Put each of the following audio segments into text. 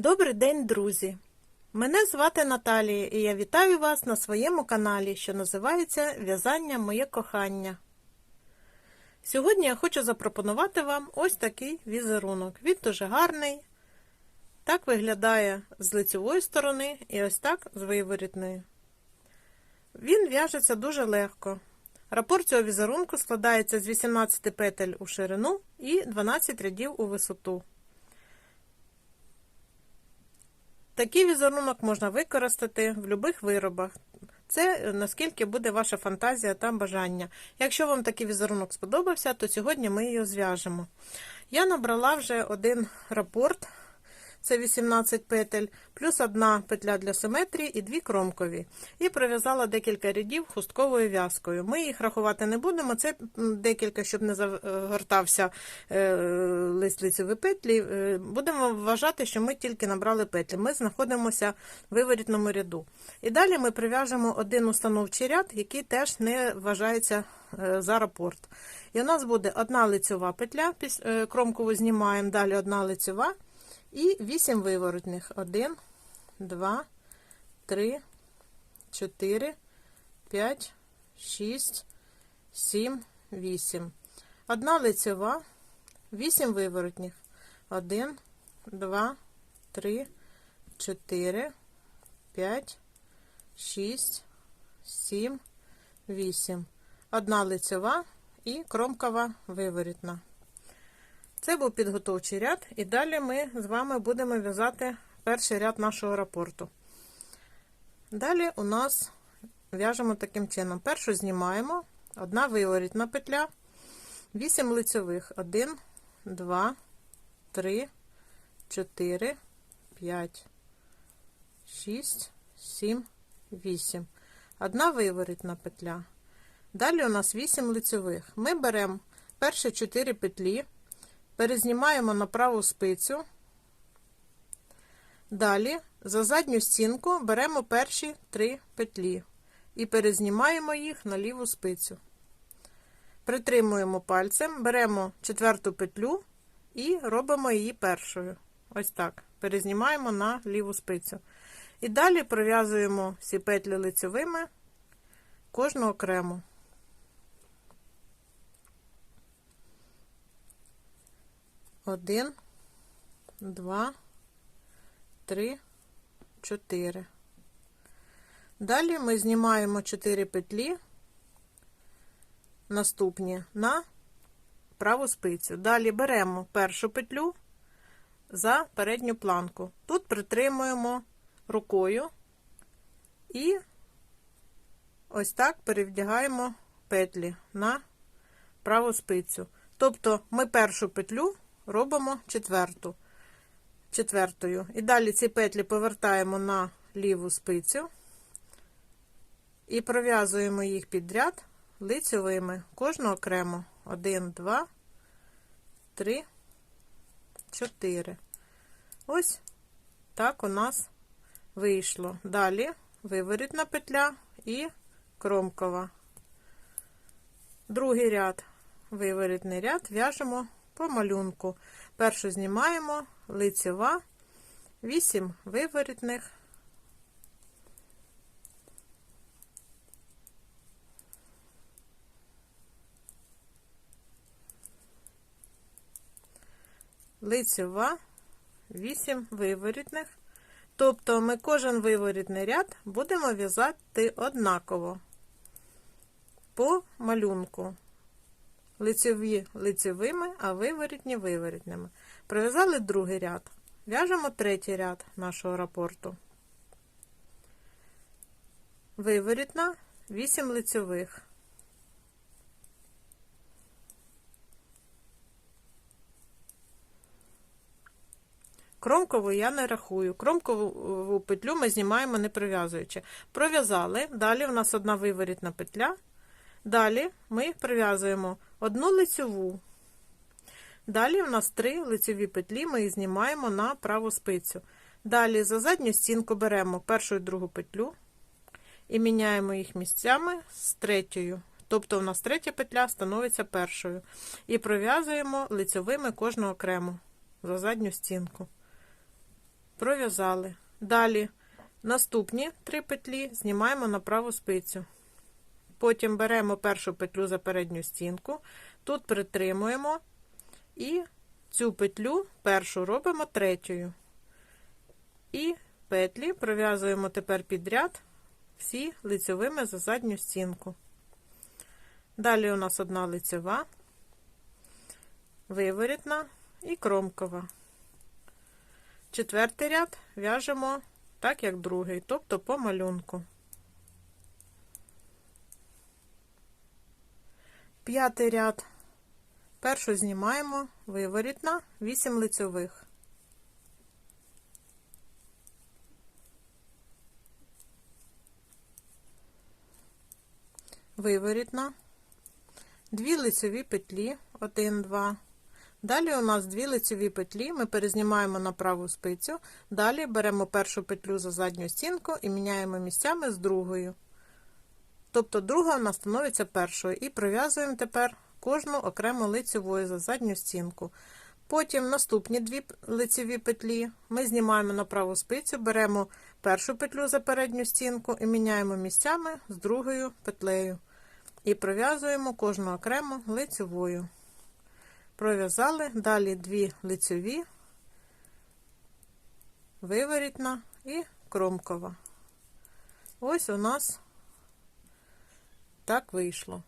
Добрий день, друзі! Мене звати Наталія і я вітаю вас на своєму каналі, що називається В'язання Моє кохання. Сьогодні я хочу запропонувати вам ось такий візерунок. Він дуже гарний. Так виглядає з лицевої сторони і ось так з виворітної. Він в'яжеться дуже легко. Рапорт цього візерунку складається з 18 петель у ширину і 12 рядів у висоту. Такий візерунок можна використати в будь-яких виробах. Це наскільки буде ваша фантазія та бажання. Якщо вам такий візерунок сподобався, то сьогодні ми його зв'яжемо. Я набрала вже один рапорт, це 18 петель, плюс одна петля для симетрії і дві кромкові. І пров'язала декілька рядів хустковою в'язкою. Ми їх рахувати не будемо. Це декілька, щоб не загортався лист лицеві петлі. Будемо вважати, що ми тільки набрали петлі. Ми знаходимося в виворітному ряду. І далі ми прив'яжемо один установчий ряд, який теж не вважається за рапорт. І у нас буде одна лицьова петля, кромкову знімаємо, далі одна лицьова. І 8 виворотних. 1, 2, 3, 4, 5, 6, 7, 8. Одна лицева, 8 виворотних. 1, 2, 3, 4, 5, 6, 7, 8. Одна лицева і кромкова виворітна. Це був підготовчий ряд, і далі ми з вами будемо в'язати перший ряд нашого рапорту. Далі у нас в'яжемо таким чином: першу знімаємо, одна виворітна петля, 8 лицевих, 1, 2, 3, 4, 5, 6, 7, 8. Одна виворітна петля. Далі у нас 8 лицевих. Ми беремо перші 4 петлі перезнімаємо на праву спицю. Далі за задню стінку беремо перші три петлі і перезнімаємо їх на ліву спицю. Притримуємо пальцем, беремо четверту петлю і робимо її першою. Ось так. Перезнімаємо на ліву спицю. І далі пров'язуємо всі петлі лицевими, кожну окремо. Один, два, три, чотири. Далі ми знімаємо 4 петлі наступні на праву спицю. Далі беремо першу петлю за передню планку. Тут притримуємо рукою і ось так перевдягаємо петлі на праву спицю. Тобто ми першу петлю робимо четверту, четвертою. І далі ці петлі повертаємо на ліву спицю і пров'язуємо їх підряд лицевими, кожну окремо. 1, 2, 3, 4. Ось так у нас вийшло. Далі виворітна петля і кромкова. Другий ряд, виворітний ряд, в'яжемо по малюнку. Першу знімаємо лицева, 8 виворітних. Лицева, 8 виворітних. Тобто ми кожен виворітний ряд будемо в'язати однаково по малюнку лицеві лицевими, а виворітні виворітними. Пров'язали другий ряд. В'яжемо третій ряд нашого рапорту. Виворітна, 8 лицевих. Кромкову я не рахую. Кромкову петлю ми знімаємо не прив'язуючи. Пров'язали, далі у нас одна виворітна петля. Далі ми прив'язуємо одну лицьову. Далі у нас три лицеві петлі, ми знімаємо на праву спицю. Далі за задню стінку беремо першу і другу петлю і міняємо їх місцями з третьою. Тобто у нас третя петля становиться першою. І пров'язуємо лицьовими кожну окремо за задню стінку. пров'язали. Далі наступні три петлі знімаємо на праву спицю. Потім беремо першу петлю за передню стінку, тут притримуємо і цю петлю першу робимо третьою. І петлі пров'язуємо тепер підряд всі лицьовими за задню стінку. Далі у нас одна лицьова, виворітна і кромкова. Четвертий ряд в'яжемо так, як другий, тобто по малюнку. П'ятий ряд. Першу знімаємо, виворітна, 8 лицьових. Виворітна, дві лицьові петлі, 1, 2. Далі у нас дві лицьові петлі, ми перезнімаємо на праву спицю, далі беремо першу петлю за задню стінку і міняємо місцями з другою. Тобто друга нас становиться першою. І пров'язуємо тепер кожну окремо лицевою за задню стінку. Потім наступні дві лицеві петлі ми знімаємо на праву спицю, беремо першу петлю за передню стінку і міняємо місцями з другою петлею. І пров'язуємо кожну окремо лицевою. Пров'язали, далі дві лицеві, виворітна і кромкова. Ось у нас так вийшло.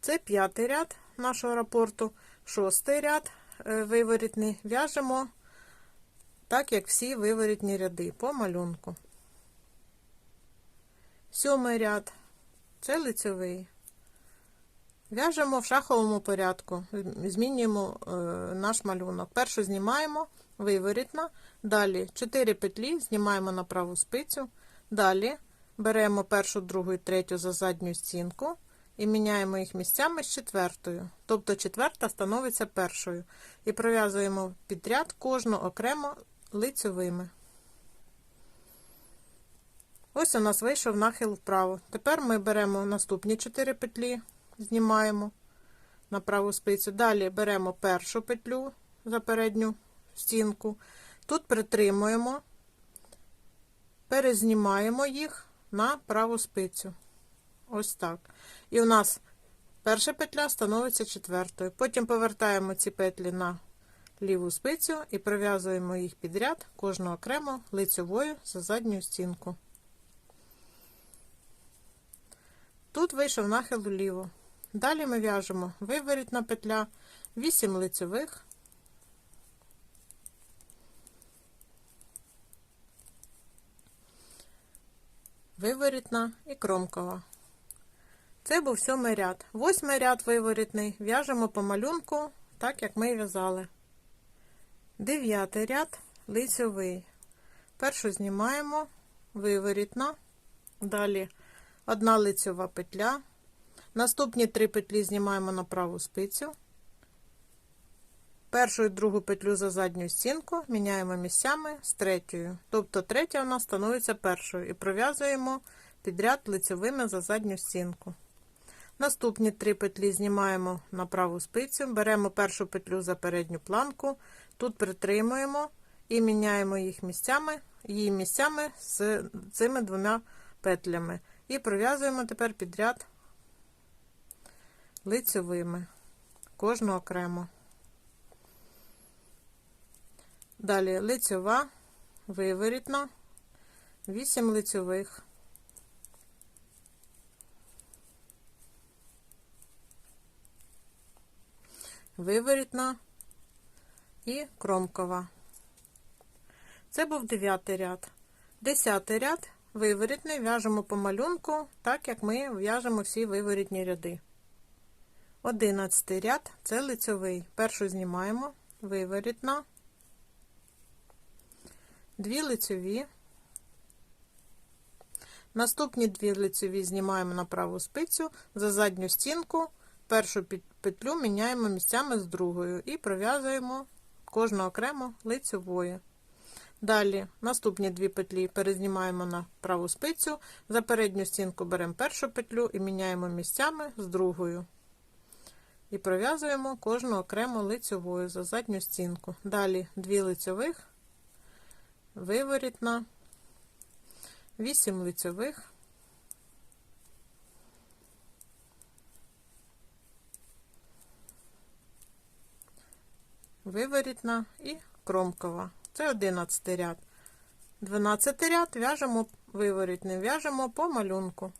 Це п'ятий ряд нашого рапорту, шостий ряд е, виворітний. В'яжемо так, як всі виворітні ряди по малюнку. Сьомий ряд це лицевий. В'яжемо в шаховому порядку, змінюємо е, наш малюнок. Першу знімаємо виворітна, далі 4 петлі знімаємо на праву спицю, далі беремо першу, другу і третю за задню стінку і міняємо їх місцями з четвертою. Тобто четверта становиться першою. І пров'язуємо підряд кожну окремо лицевими. Ось у нас вийшов нахил вправо. Тепер ми беремо наступні 4 петлі, знімаємо на праву спицю. Далі беремо першу петлю за передню стінку. Тут притримуємо, перезнімаємо їх на праву спицю. Ось так. І у нас перша петля становиться четвертою. Потім повертаємо ці петлі на ліву спицю і пров'язуємо їх підряд, кожну окремо лицевою за задню стінку. Тут вийшов нахил уліво. Далі ми в'яжемо виворітна петля, 8 лицевих. Виворітна і кромкова. Це був сьомий ряд. Восьмий ряд виворітний. В'яжемо по малюнку, так як ми в'язали. Дев'ятий ряд лицьовий. Першу знімаємо, виворітна. Далі одна лицьова петля. Наступні три петлі знімаємо на праву спицю. Першу і другу петлю за задню стінку міняємо місцями з третьою. Тобто третя у нас становиться першою і пров'язуємо підряд лицьовими за задню стінку. Наступні три петлі знімаємо на праву спицю, беремо першу петлю за передню планку, тут притримуємо і міняємо їх місцями, її місцями з цими двома петлями. І пров'язуємо тепер підряд лицьовими, кожну окремо. Далі лицьова, виворітна, 8 лицьових. Виворітна і кромкова. Це був дев'ятий ряд. Десятий ряд виворітний в'яжемо по малюнку, так як ми в'яжемо всі виворітні ряди. Одинадцятий ряд це лицьовий. Першу знімаємо, виворітна, дві лицьові. Наступні дві лицьові знімаємо на праву спицю за задню стінку. Першу петлю міняємо місцями з другою і пров'язуємо кожну окремо лицевою. Далі наступні дві петлі перезнімаємо на праву спицю, за передню стінку беремо першу петлю і міняємо місцями з другою. І пров'язуємо кожну окремо лицевою за задню стінку. Далі дві лицевих, виворітна, 8 лицьових, виворітна і кромкова. Це 11 ряд. 12 ряд в'яжемо виворітним, в'яжемо по малюнку.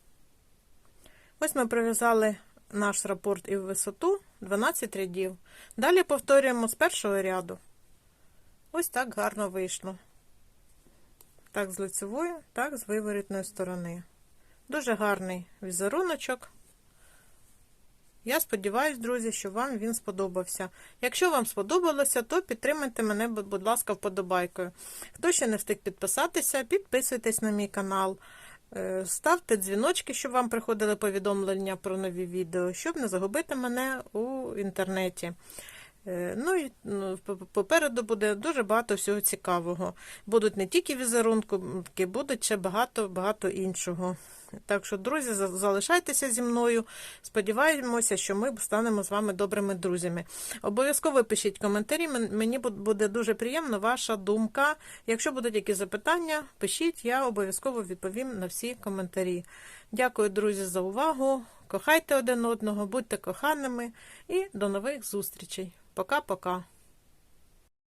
Ось ми прив'язали наш рапорт і в висоту 12 рядів. Далі повторюємо з першого ряду. Ось так гарно вийшло. Так з лицевої, так з виворітної сторони. Дуже гарний візеруночок. Я сподіваюся, друзі, що вам він сподобався. Якщо вам сподобалося, то підтримайте мене, будь ласка, вподобайкою. Хто ще не встиг підписатися, підписуйтесь на мій канал. Е, Ставте дзвіночки, щоб вам приходили повідомлення про нові відео, щоб не загубити мене у інтернеті. Е, Ну і ну, попереду буде дуже багато всього цікавого. Будуть не тільки візерунки, будуть ще багато-багато іншого. Так що, друзі, залишайтеся зі мною. Сподіваємося, що ми станемо з вами добрими друзями. Обов'язково пишіть коментарі. Мені буде дуже приємно ваша думка. Якщо будуть якісь запитання, пишіть, я обов'язково відповім на всі коментарі. Дякую, друзі, за увагу. Кохайте один одного, будьте коханими і до нових зустрічей. Пока-пока.